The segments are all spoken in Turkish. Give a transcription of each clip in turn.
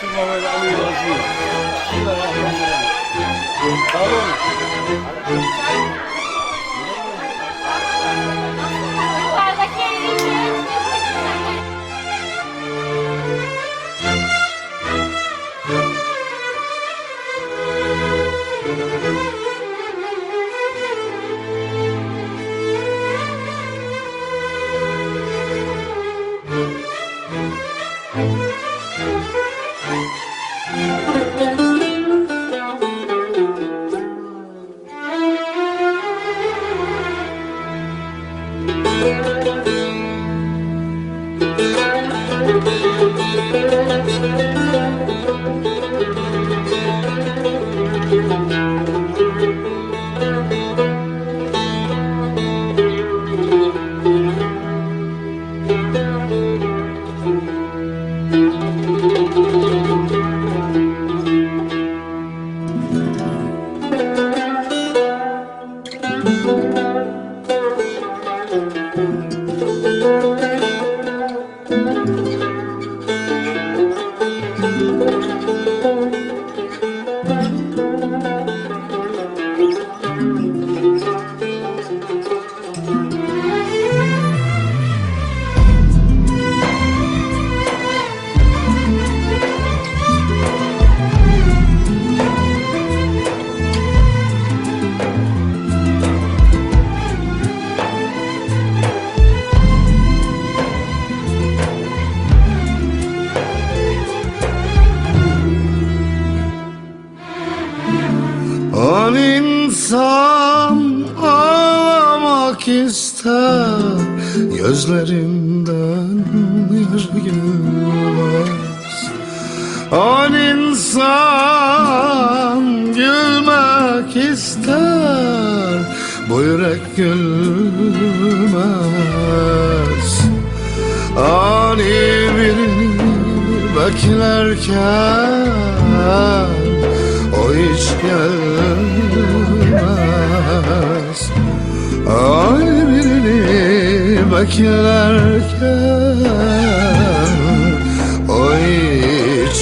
Resul Muhammed Ali Yazıyor. Bismillahirrahmanirrahim. Sağ olun. Gözlerinden yaş gelmez An insan gülmek ister Bu yürek gülmez. Ani birini beklerken O hiç gelmez. Ani birini beklerken O hiç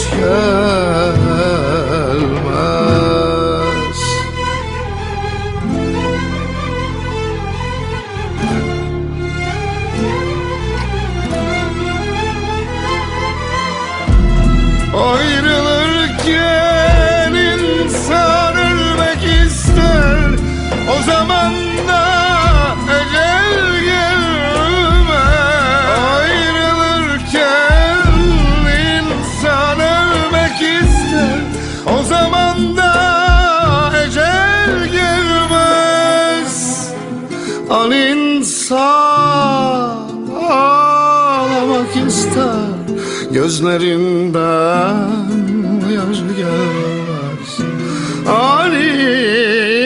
Gözlerinden yaş gelmez An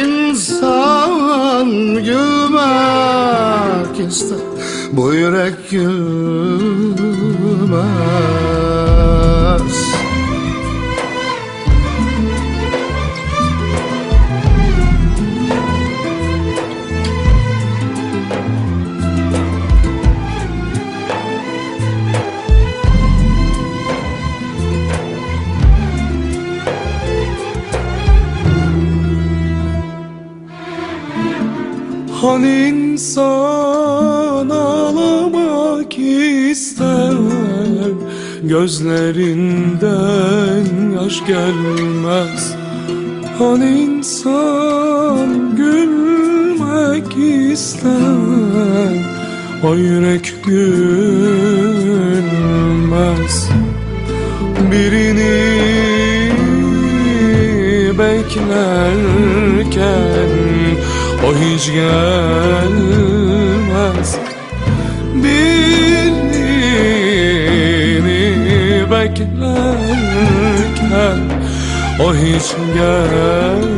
insan gülmek ister Bu yürek gülmez Han insan ağlamak ister Gözlerinden yaş gelmez. Han insan gülmek ister O yürek gülmez. Birini beklerken o hiç gelmez Birini beklerken o hiç gelmez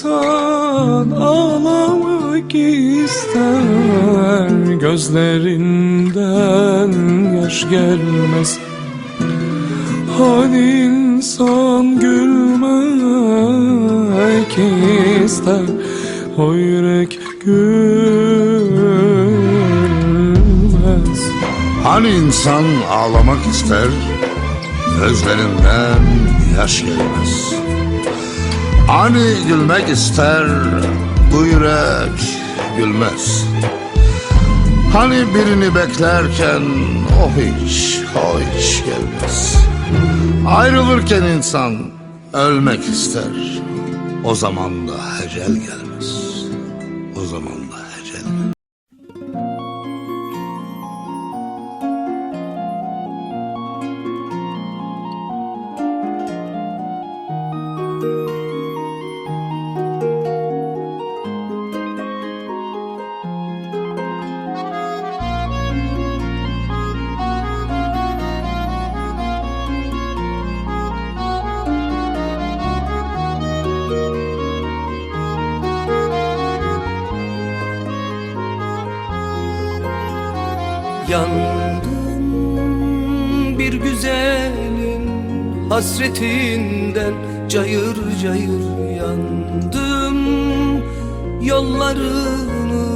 insan ağlamak ister Gözlerinden yaş gelmez. Hani insan gülmek ister O yürek gülmez. Hani insan ağlamak ister Gözlerinden yaş gelmez Hani gülmek ister Bu yürek gülmez. Hani birini beklerken O hiç, o hiç gelmez. Ayrılırken insan Ölmek ister O zaman da ecel gelmez. O zaman da Yandım bir güzelin hasretinden Cayır cayır yandım. Yollarını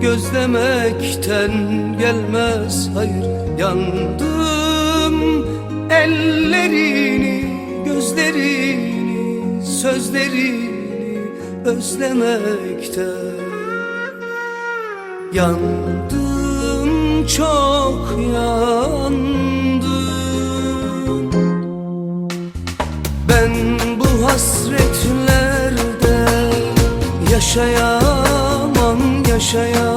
gözlemekten gelmez hayır Yandım. Ellerini, gözlerini, sözlerini özlemekten Yandım çok yandım. Ben bu hasretlerde yaşayamam yaşayamam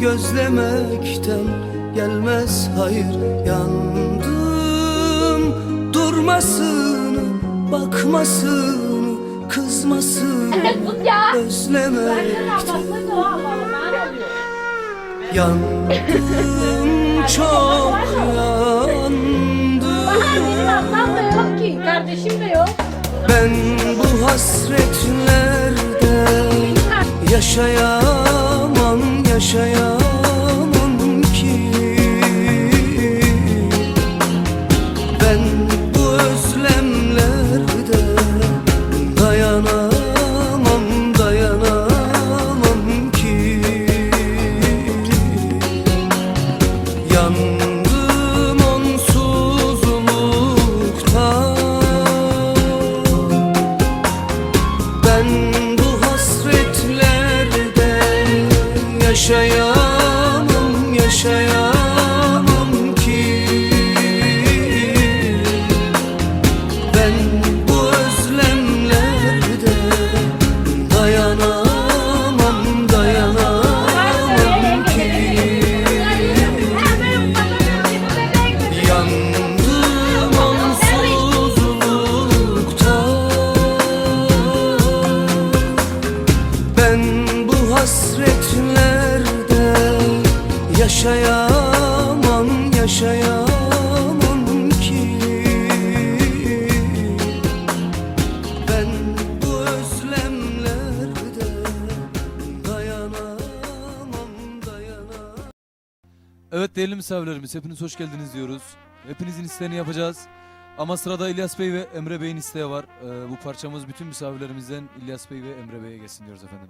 gözlemekten gelmez hayır Yandım durmasını, bakmasını, kızmasını özlemekten? Yandım çok yandım ki. Kardeşim de yok. Ben bu hasretlerde yaşayamam yaşayamam değerli misafirlerimiz hepiniz hoş geldiniz diyoruz. Hepinizin isteğini yapacağız. Ama sırada İlyas Bey ve Emre Bey'in isteği var. Ee, bu parçamız bütün misafirlerimizden İlyas Bey ve Emre Bey'e geçsin diyoruz efendim.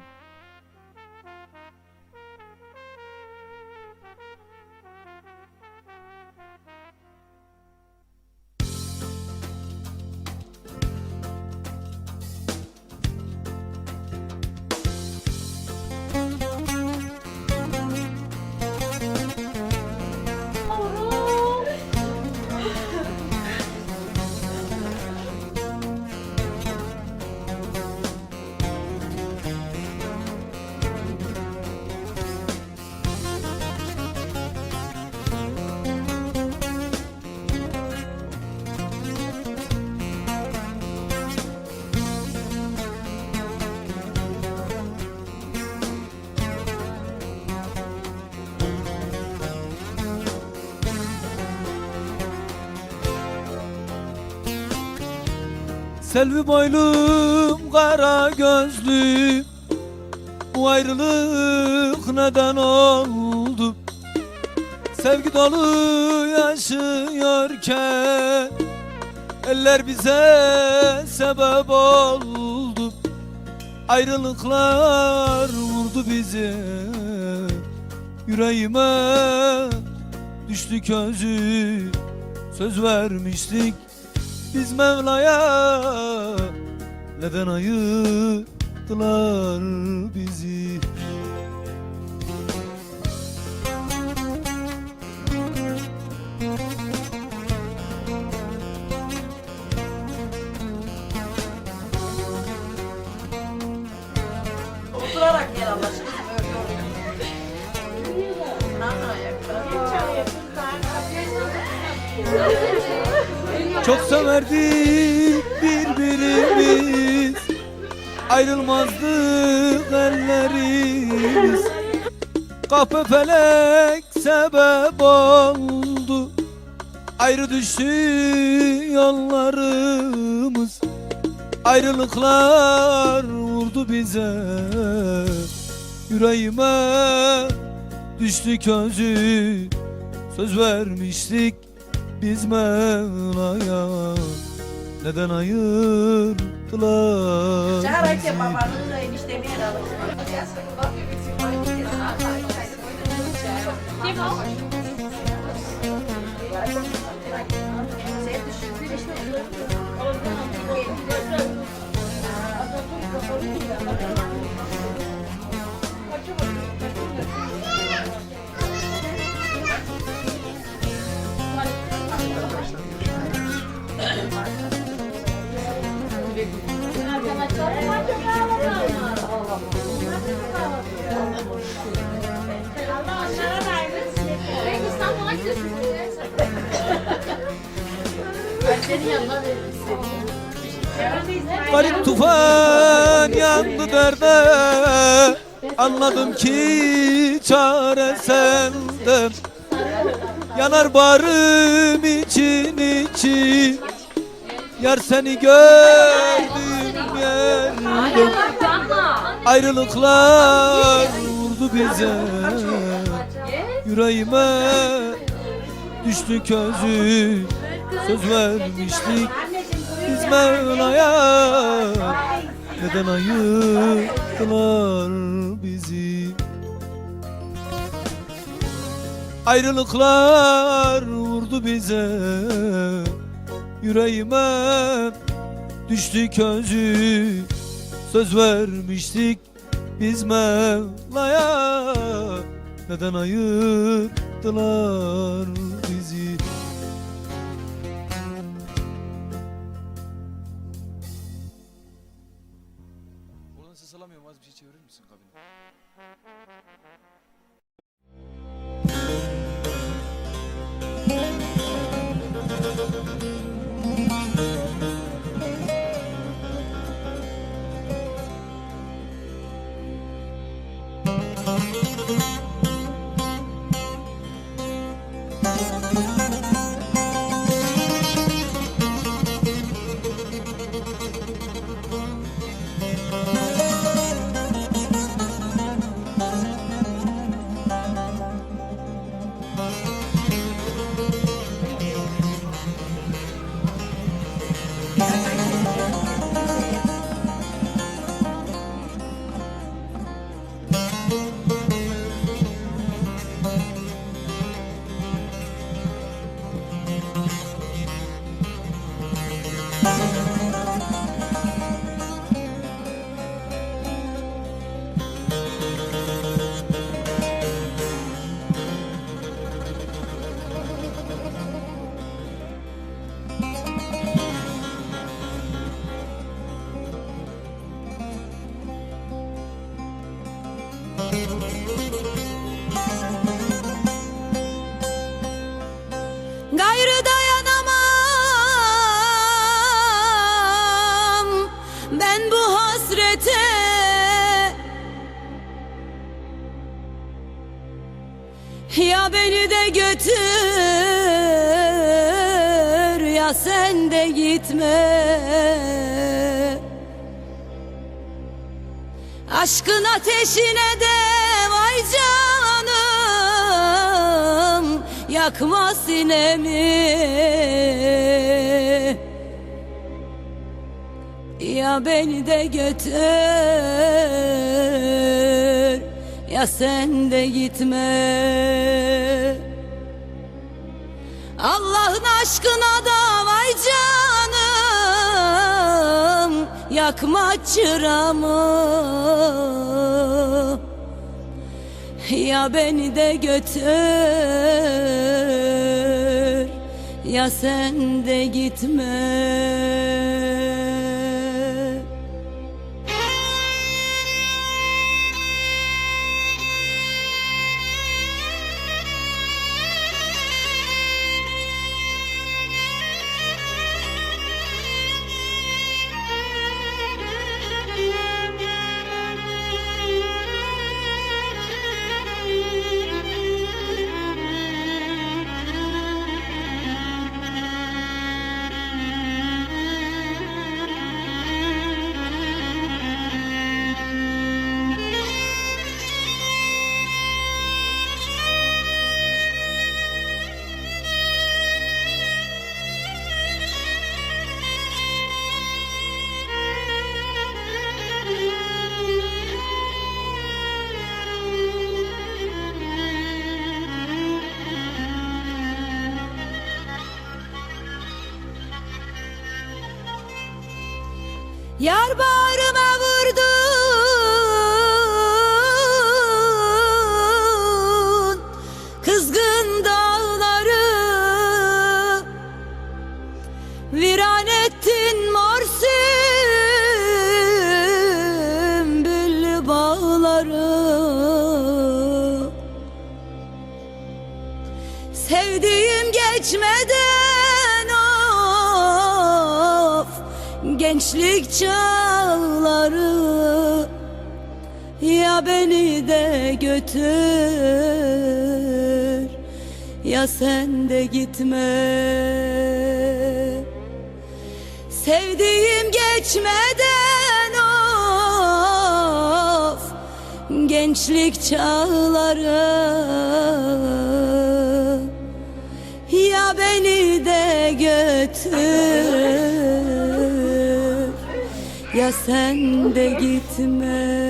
Selvi boylum kara gözlüm. Bu ayrılık neden oldu? Sevgi dolu yaşıyorken Eller bize sebep oldu. Ayrılıklar vurdu bize Yüreğime düştü közü Söz vermiştik biz Mevla'ya Neden ayırdılar bizi Çok severdik birbirimiz. Ayrılmazdık ellerimiz. Kapı felek sebep oldu. Ayrı düştü yollarımız. Ayrılıklar vurdu bize. Yüreğime düştü közü. Söz vermiştik biz Mevla'ya Neden ayırdılar Çağır bizi? ki babanın eniştemi alalım. Kim o? Sen düşündün işte. Garip tufan yandı derde. Anladım ki çare sende Yanar barım için için Yar seni gördüm yerde Ayrılıklar vurdu bize. Yüreğime düştü közü. Söz vermiştik biz Mevla'ya. Neden ayırdılar bizi? Ayrılıklar vurdu bize Yüreğime düştü közü Söz vermiştik biz Mevla'ya. Neden ayırdılar Música ya sen de gitme. Aşkın ateşine de vay canım Yakma sinemi. Ya beni de götür Ya sen de gitme. Allah'ın aşkına da Yakma çıramı. Ya beni de götür Ya sen de gitme Gençlik çağları Ya beni de götür Ya sen de gitme. Sevdiğim geçmeden of Gençlik çağları. Ya beni de götür sen de gitme